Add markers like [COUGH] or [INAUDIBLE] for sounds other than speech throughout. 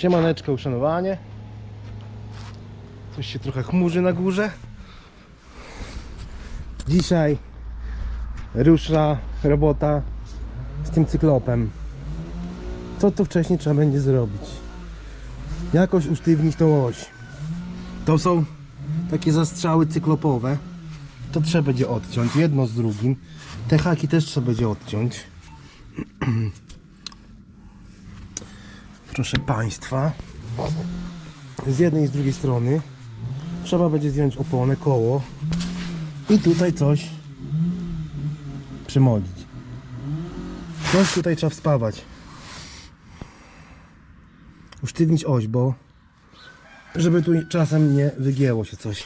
Siemaneczko, uszanowanie. Coś się trochę chmurzy na górze. Dzisiaj rusza robota z tym cyklopem. Co to wcześniej trzeba będzie zrobić? Jakoś usztywnić tą oś. To są takie zastrzały cyklopowe. To trzeba będzie odciąć jedno z drugim. Te haki też trzeba będzie odciąć. [CLEARS THROAT] Proszę Państwa, z jednej i z drugiej strony trzeba będzie zdjąć oponę, koło i tutaj coś przymodzić. Coś tutaj trzeba wspawać. Usztywnić oś, bo żeby tu czasem nie wygięło się coś.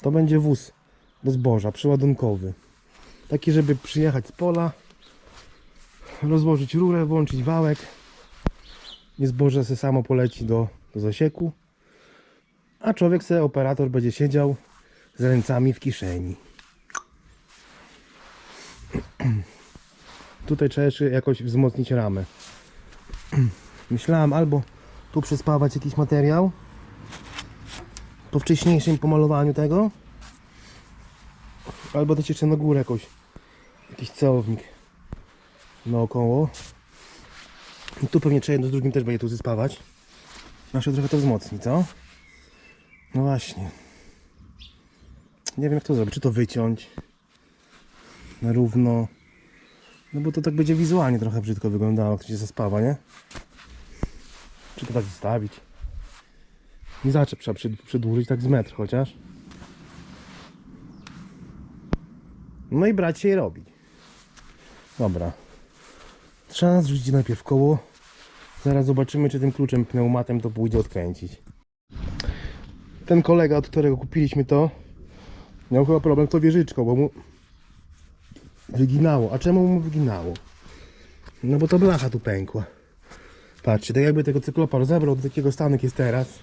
To będzie wóz do zboża, przyładunkowy. Taki, żeby przyjechać z pola, rozłożyć rurę, włączyć wałek i zboże se samo poleci do, do zasieku. A człowiek se, operator będzie siedział z ręcami w kieszeni. [CLEARS THROAT] Tutaj trzeba jeszcze jakoś wzmocnić ramę. [CLEARS THROAT] Myślałem albo tu przyspawać jakiś materiał po wcześniejszym pomalowaniu tego albo dać jeszcze na górę jakoś jakiś celownik naokoło i tu pewnie trzeba jedno z drugim też będzie tu zyspawać Nasze trochę to wzmocni, co? No właśnie nie wiem jak to zrobić, czy to wyciąć na równo no bo to tak będzie wizualnie trochę brzydko wyglądało, jak się zaspawa, nie? Czy to tak zostawić? I zaczep trzeba przedłużyć tak z metr chociaż. No i brać się i robić. Dobra. Trzeba zrzucić najpierw koło. Zaraz zobaczymy, czy tym kluczem pneumatem to pójdzie odkręcić. Ten kolega, od którego kupiliśmy to, miał chyba problem z tą wieżyczką, bo mu wyginało. A czemu mu wyginało? No bo to blacha tu pękła. Patrzcie, tak jakby tego cyklopa rozebrał do takiego stanu, jest teraz.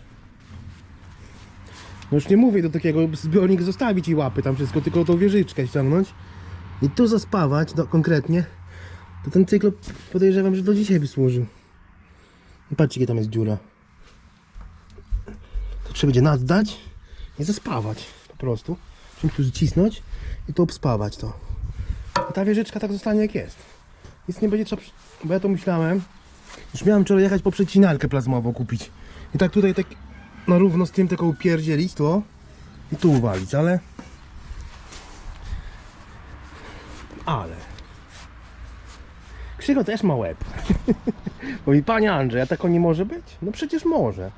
No już nie mówię do takiego zbiornik zostawić i łapy tam wszystko, tylko tą wieżyczkę ściągnąć i tu zaspawać no, konkretnie, to ten cyklop podejrzewam, że do dzisiaj by służył. I Patrzcie, jakie tam jest dziura. To trzeba będzie naddać i zaspawać po prostu. Czymś tu zacisnąć i to obspawać to. I ta wieżyczka tak zostanie jak jest. Nic nie będzie trzeba, bo ja to myślałem, już miałem wczoraj jechać po przecinalkę plazmową kupić. I tak tutaj tak na równo z tym tylko upierdzielić to i tu uwalić, ale... Ale... Krzygo też ma łeb. [LAUGHS] Mówi, panie Andrzej, a tako nie może być? No przecież może.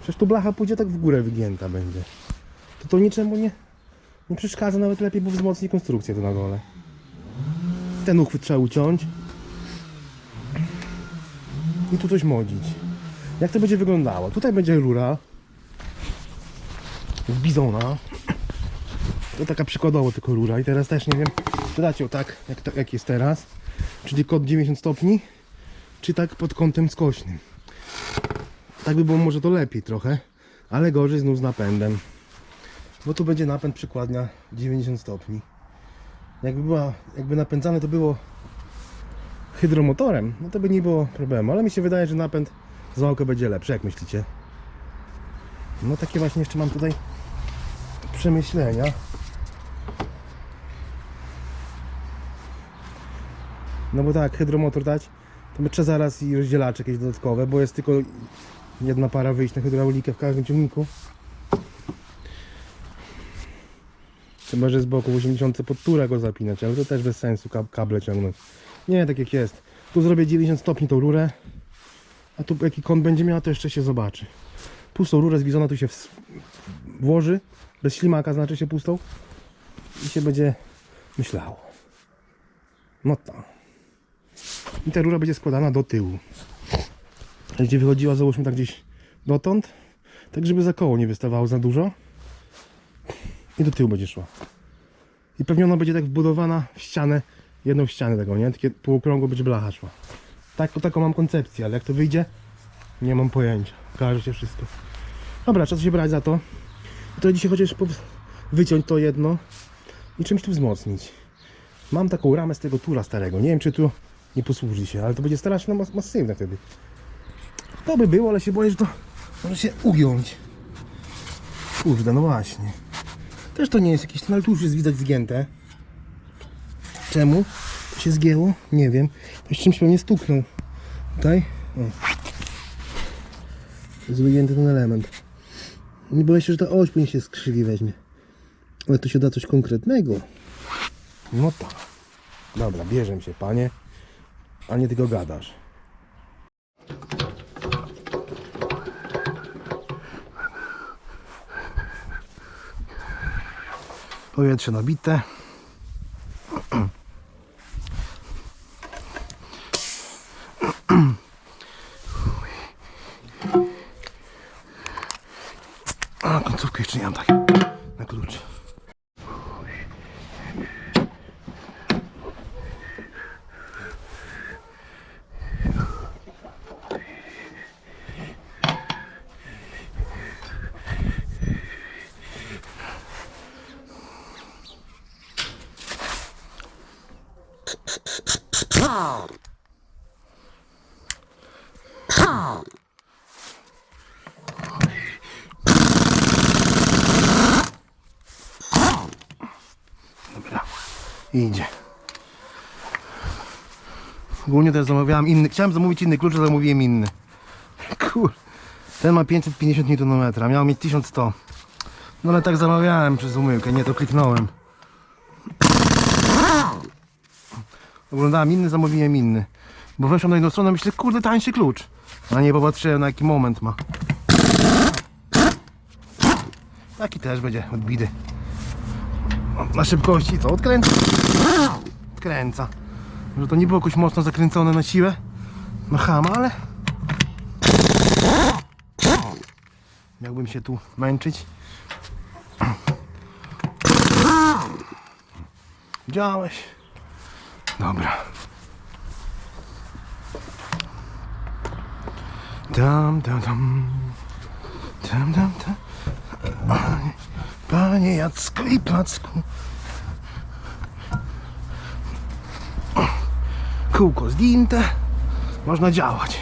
Przecież tu blacha pójdzie tak w górę wygięta będzie. To to niczemu nie, nie przeszkadza, nawet lepiej, bo wzmocni konstrukcję tu na dole. Ten uchwyt trzeba uciąć. I tu coś modzić. Jak to będzie wyglądało? Tutaj będzie rura. Z bizona. To taka przykładowo tylko rura. I teraz też nie wiem, czy dać ją tak, jak, to- jak jest teraz. Czyli kąt 90 stopni, czy tak pod kątem skośnym. Tak by było może to lepiej trochę, ale gorzej znów z napędem. Bo tu będzie napęd przykładnia 90 stopni. Jakby, była, jakby napędzane to było hydromotorem, no to by nie było problemu, ale mi się wydaje, że napęd z wałka będzie lepszy, jak myślicie? No takie właśnie jeszcze mam tutaj przemyślenia. No bo tak, hydromotor dać, to by trzeba zaraz i rozdzielacze jakieś dodatkowe, bo jest tylko jedna para wyjść na hydraulikę w każdym ciągniku. Chyba, że z boku 80 pod turę go zapinać, ale to też bez sensu kab- kable ciągnąć. Nie, tak jak jest. Tu zrobię 90 stopni tą rurę, a tu jaki kąt będzie miała, to jeszcze się zobaczy. Pustą rurę z tu się włoży, bez ślimaka znaczy się pustą i się będzie myślało. No to. I ta rura będzie składana do tyłu. Będzie wychodziła, załóżmy tak gdzieś dotąd, tak żeby za koło nie wystawało za dużo. I do tyłu będzie szła. I pewnie ona będzie tak wbudowana w ścianę, jedną ścianę tego, nie? Takie półokrągło będzie blacha szła. Tak, taką mam koncepcję, ale jak to wyjdzie, nie mam pojęcia. Okaże się wszystko. Dobra, trzeba się brać za to. I to dzisiaj chociaż wyciąć to jedno i czymś tu wzmocnić. Mam taką ramę z tego tura starego. Nie wiem, czy tu nie posłuży się, ale to będzie strasznie mas masywne wtedy. To by było, ale się boję, że to może się ugiąć. Kurde, no właśnie. Też to nie jest jakieś, no ale tu już jest widać zgięte. Czemu się zgięło? Nie wiem. Ktoś czymś pewnie stuknął. Tutaj? O. Wygięty ten element. Nie boję się, że ta oś później się skrzywi weźmie. Ale tu się da coś konkretnego. No tak. Dobra, bierzem się, panie. A nie tylko gadasz. Powietrze nabite. A, końcówkę jeszcze nie mam tak. Na klucz. Dobra. Idzie. Ogólnie też zamawiałem inny. Chciałem zamówić inny klucz, ale zamówiłem inny. [LAUGHS] Kur. Ten ma 550 Nm, a miał mieć 1100. No ale tak zamawiałem przez umyłkę, nie to kliknąłem. [LAUGHS] Oglądałem inny, zamówiłem inny. Bo weszłem na jedną stronę, myślę, kurde, tańszy klucz. A nie popatrzyłem na jaki moment ma. Taki też będzie odbity. Na szybkości co? Odkręca. Odkręca. Może to nie było jakoś mocno zakręcone na siłę. Na chama, ale... Miałbym się tu męczyć. Widziałeś? Dobra. Tam, tam, tam. Tam, tam, tam. Panie, Jacku i Placku. Kółko zdjęte. Można działać.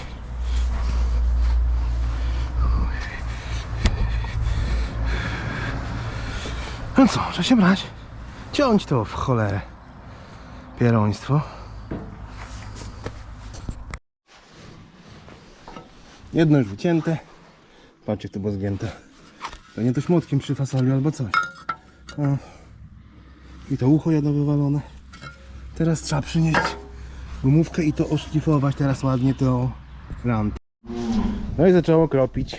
No co, trzeba się brać? Ciąć to w cholerę. Pieroństwo. Jedno już wycięte. Patrzcie, to było zgięte. Pewnie to śmotkiem przy fasoli albo coś. O. I to ucho jedno wywalone. Teraz trzeba przynieść gumówkę i to oszlifować teraz ładnie to rant. No i zaczęło kropić.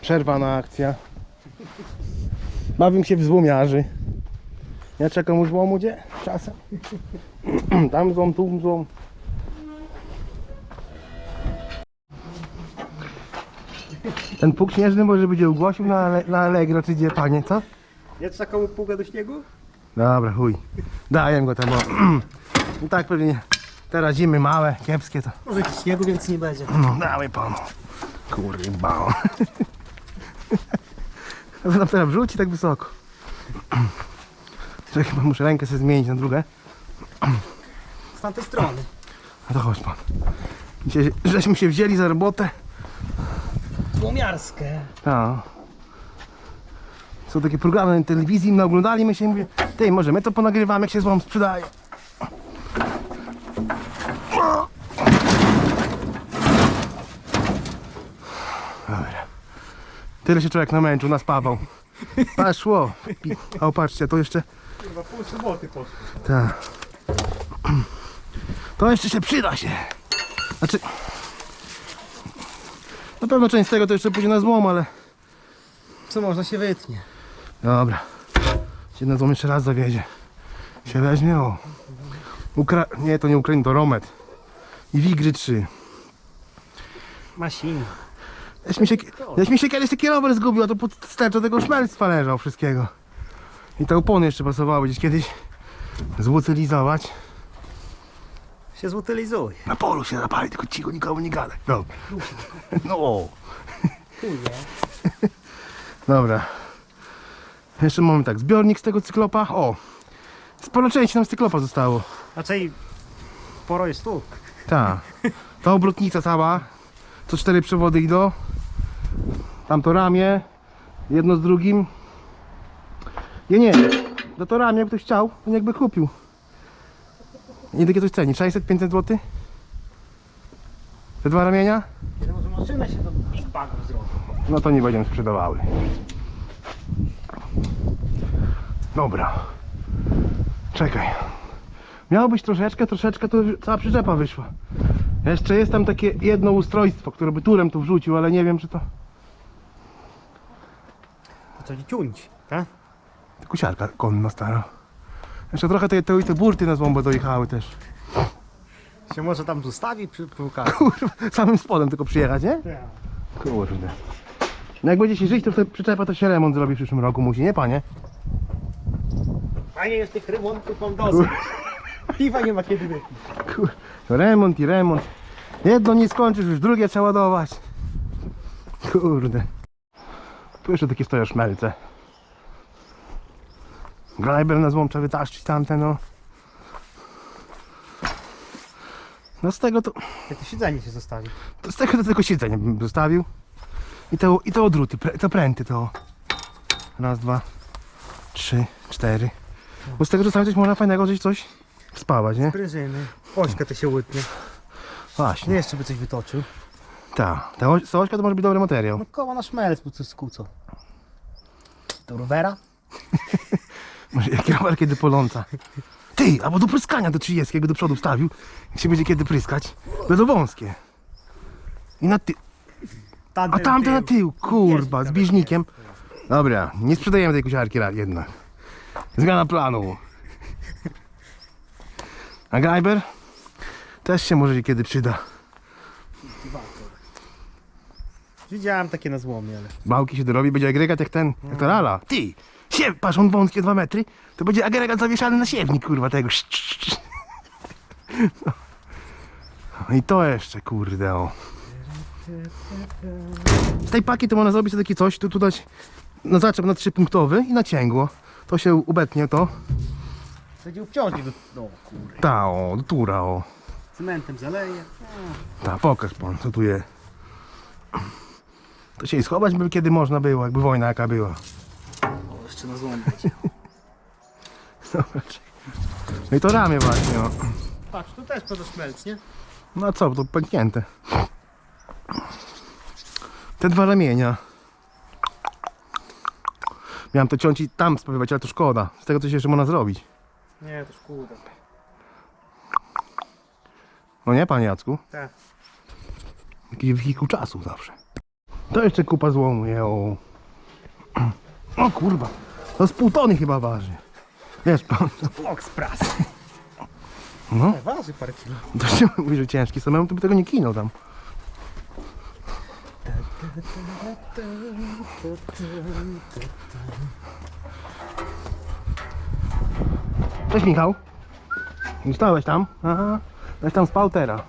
Przerwana akcja. Bawię się w złomiarzy. Ja czekam u złomu gdzie? Czasem. [CLEARS THROAT] Tam złom, tu złom. Ten puk śnieżny może będzie ogłosił na, ale- na Allegro, czy gdzie panie, co? Jest taką pługę do śniegu? Dobra, chuj. Daję go temu. [CLEARS THROAT] No tak pewnie. Teraz zimy małe, kiepskie to. Może śniegu więc nie będzie. No, dawaj panu. Kurwa. Ale [LAUGHS] nam teraz wrzuci tak wysoko. [CLEARS THROAT] Że chyba muszę rękę sobie zmienić na drugą. Z tamtej strony. No to chodź pan. Dzisiaj, żeśmy się wzięli za robotę. Złomiarskie. A. Są takie programy na telewizji, my oglądali, my się mówię, ty może my to ponagrywamy, jak się złom sprzedaje. Dobra. Tyle się człowiek namęczył, naspawał. Poszło. Pi- O, patrzcie, to jeszcze... Chyba pół soboty poszło. Tak. To jeszcze się przyda się. Znaczy... Na pewno część z tego to jeszcze pójdzie na złom, ale... Co można się wytnie? Dobra. Się na złom jeszcze raz zawiedzie. Się weźmie, o. Ukra... Nie, to nie Ukraina, to Romet. I Wigry 3. Masina. Jaś mi się, jaś mi się kiedyś taki rower zgubił, a to pod sterczo tego szmelstwa leżał wszystkiego. I te opony jeszcze pasowały gdzieś kiedyś złutylizować. Się zutylizuje. Na polu się zapali, tylko cicho, nikomu nie gadaj. Dobra. [LAUGHS] No. Kuje. [LAUGHS] Dobra. Jeszcze mamy tak, zbiornik z tego cyklopa. O! Sporo części nam z cyklopa zostało. Raczej sporo jest tu. Tak. [LAUGHS] Ta obrotnica cała, co cztery przewody idą. Tam to ramię, jedno z drugim. Nie, nie, no to ramię ktoś chciał, to jakby kupił. Nie takie coś ceni, 600-500 zł? Te dwa ramienia? Kiedy może maszyna się do Big Bagów zrobi. No to nie będziemy sprzedawały. Dobra. Czekaj. Miało być troszeczkę, troszeczkę, to cała przyczepa wyszła. Jeszcze jest tam takie jedno ustrojstwo, które by turem tu wrzucił, ale nie wiem czy to... To co ciuńć, tak? Kusiarka konna stara. Jeszcze trochę te, te, te burty na złombo dojechały też. Się może tam zostawi przy półkach. [LAUGHS] Kurwa, samym spodem tylko przyjechać, nie? Kurde. No jak będzie się żyć, to wtedy przyczepa to się remont zrobi w przyszłym roku musi, nie panie? Fajnie jest tych remontów mam dosyć. Piwa nie ma kiedy wypić. Kur... Remont i remont. Jedno nie skończysz, już drugie trzeba ładować. Kurde. Tu jeszcze takie stoją szmelce. Grajber na złom trzeba wytaszczyć tamte, no. No z tego to, Jak to siedzenie się zostawi. to z tego to tylko siedzenie bym zostawił. I to, i to odruty, pre, to pręty to. Raz, dwa, trzy, cztery. Bo z tego czasami coś można fajnego gdzieś coś spawać, nie? Pryżyny. Ośka to się łydnie. Właśnie. Nie jeszcze by coś wytoczył. Tak, ta oś- sośka to może być dobry materiał. No koła na szmelc, bo coś skłócą. Do rowera? [LAUGHS] Może jak rower kiedy poląca. Ty, albo do pryskania do 30, jakby do przodu wstawił. Jak się będzie kiedy pryskać. Będą wąskie. I na ty... A tamte na tył, kurwa, z bieżnikiem. Dobra, nie sprzedajemy tej kusiarki jednak. Zmiana planu. A Greiber? Też się może kiedy przyda. Widziałem takie na złomie, ale... Bałki się dorobi, będzie agregat jak ten, jak ta rala. Ty, siew, patrz, on wąskie 2 metry, to będzie agregat zawieszany na siewnik, kurwa, tego. No. No i to jeszcze, kurde, o. Z tej paki to można zrobić sobie takie coś, tu, tu dać na zaczep na trzypunktowy i na cięgło. To się ubetnie to. Będzie obciążnik do... No kurde. Ta, o, do tura, o. Cementem zaleje. Ta, pokaż pan, co tu jest. To się i schować by kiedy można było, jakby wojna jaka była. O, jeszcze na. [LAUGHS] Dobra, czekaj. No i to ramię właśnie, o. Patrz, tu też poza szmelc, nie? No a co, to pęknięte. Te dwa ramienia. Miałem to ciąć i tam spawywać, ale to szkoda. Z tego coś jeszcze można zrobić. Nie, to szkoda. No nie, panie Jacku? Tak. Jakiś wehikuł czasu zawsze. To jeszcze kupa złomu, jo. [CLEARS THROAT] O kurwa. To z pół tony chyba waży. Wiesz pan, Foxpras. no. Waży parę kilo. To się mówi, że ciężki samemu, to by tego nie kinął tam. Cześć Michał. Zostałeś tam? Aha. Weź tam spał teraz.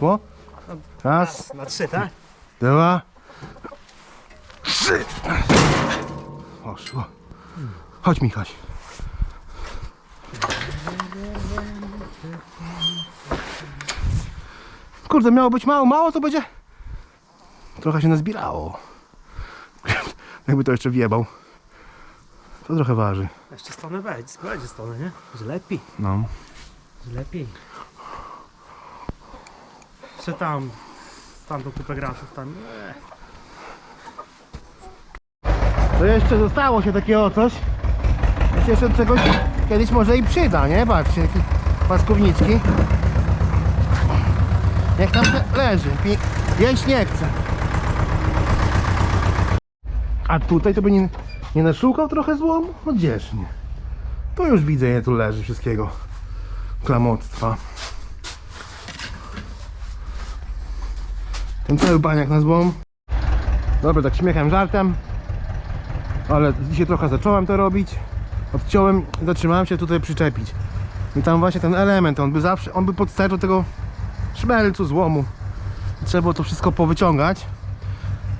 O? Raz, Na trzy, tak? dwa, trzy. Poszło. Chodź Michaś. Kurde, miało być mało, mało to będzie. Trochę się nazbierało. [LAUGHS] Jakby to jeszcze wjebał. To trochę waży. Jeszcze stronę będzie, będzie stronę, nie? Że lepiej, No. że lepiej. Tam, tam do kupę graczów, tam, nie. To jeszcze zostało się takiego coś. Się jeszcze czegoś kiedyś może i przyda, nie? Patrzcie, jakie paskowniczki. Jak tam le- leży. Jeść nie chce. A tutaj to by nie, nie naszukał trochę złomu? No gdzież nie. To już widzę, ile tu leży wszystkiego. Klamoctwa. Ten cały baniak na złom. Dobra, tak śmiechem, żartem. Ale dzisiaj trochę zacząłem to robić. Odciąłem zatrzymałem się tutaj przyczepić. I tam właśnie ten element, on by zawsze, on by podstępał tego szmelcu, złomu. Trzeba było to wszystko powyciągać.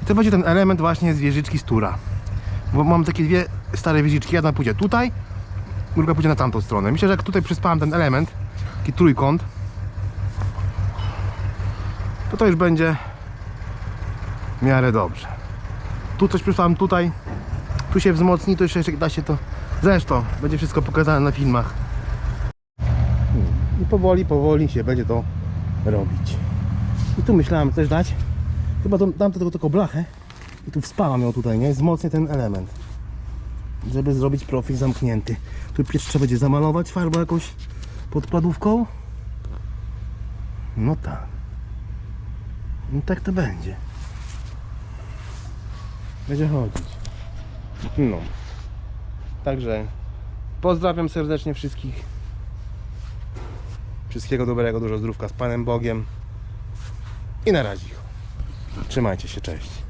I to będzie ten element właśnie z wieżyczki z tura. Bo mam takie dwie stare wieżyczki, jedna pójdzie tutaj, druga pójdzie na tamtą stronę. Myślę, że jak tutaj przyspałem ten element, taki trójkąt, to to już będzie w miarę dobrze. Tu coś przysłałem tutaj, tu się wzmocni, to jeszcze da się to, zresztą będzie wszystko pokazane na filmach. I powoli, powoli się będzie to robić. I tu myślałem też dać, chyba dam do tego tylko blachę i tu wspałam ją tutaj, nie? Wzmocnię ten element, żeby zrobić profil zamknięty. Tu trzeba będzie zamalować farbą jakąś podkładówką. No tak. No tak to będzie. Będzie chodzić. No. Także pozdrawiam serdecznie wszystkich. Wszystkiego dobrego, dużo zdrówka z Panem Bogiem. I na razie. Trzymajcie się, cześć.